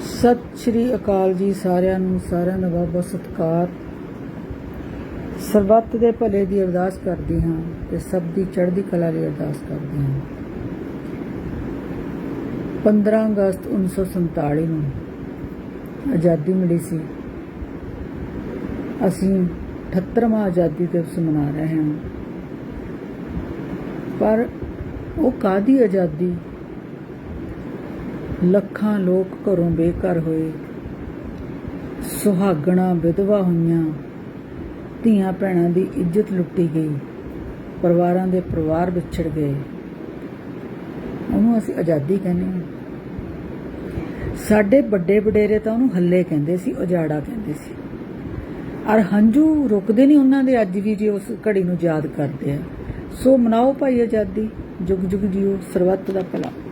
ਸਤਿ ਸ਼੍ਰੀ ਅਕਾਲ ਜੀ ਸਾਰਿਆਂ ਨੂੰ, ਸਾਰਿਆਂ ਦਾ ਬਹੁਤ ਬਹੁਤ ਸਤਿਕਾਰ। ਸਰਬੱਤ ਦੇ ਭਲੇ ਦੀ ਅਰਦਾਸ ਕਰਦੀ ਹਾਂ ਤੇ ਸਭ ਦੀ ਚੜ੍ਹਦੀ ਕਲਾ ਲਈ ਅਰਦਾਸ ਕਰਦੀ ਹਾਂ। 15 ਅਗਸਤ 1947 ਨੂੰ ਆਜ਼ਾਦੀ ਮਿਲੀ ਸੀ। ਅਸੀਂ 78ਵਾਂ ਆਜ਼ਾਦੀ ਦਿਵਸ ਮਨਾ ਰਹੇ ਹਾਂ। ਪਰ ਉਹ ਕਾਦੀ ਆਜ਼ਾਦੀ? ਲੱਖਾਂ ਲੋਕ ਘਰੋਂ ਬੇਘਰ ਹੋਏ। ਸੁਹਾਗਣਾ ਵਿਧਵਾ ਹੋਈਆਂ। ਧੀਆਂ ਭੈਣਾਂ ਦੀ ਇੱਜ਼ਤ ਲੁੱਟੀ ਗਈ। ਪਰਿਵਾਰਾਂ ਦੇ ਪਰਿਵਾਰ ਵਿਛੜ ਗਏ। ਉਹਨੂੰ ਅਸੀਂ ਆਜ਼ਾਦੀ ਕਹਿੰਦੇ ਹਾਂ। ਸਾਡੇ ਵੱਡੇ ਵਡੇਰੇ ਤਾਂ ਉਹਨੂੰ ਹੱਲੇ ਕਹਿੰਦੇ ਸੀ, ਉਜਾੜਾ ਕਹਿੰਦੇ ਸੀ। ਔਰ ਹੰਝੂ ਰੁਕਦੇ ਨਹੀਂ ਉਹਨਾਂ ਦੇ, ਅੱਜ ਵੀ ਜੇ ਉਸ ਘੜੀ ਨੂੰ ਯਾਦ ਕਰਦੇ ਆ। ਸੋ ਮਨਾਓ ਭਾਈ ਆਜ਼ਾਦੀ, ਜੁਗ ਜੁਗ ਜੀਓ, ਸਰਬੱਤ ਦਾ ਭਲਾ।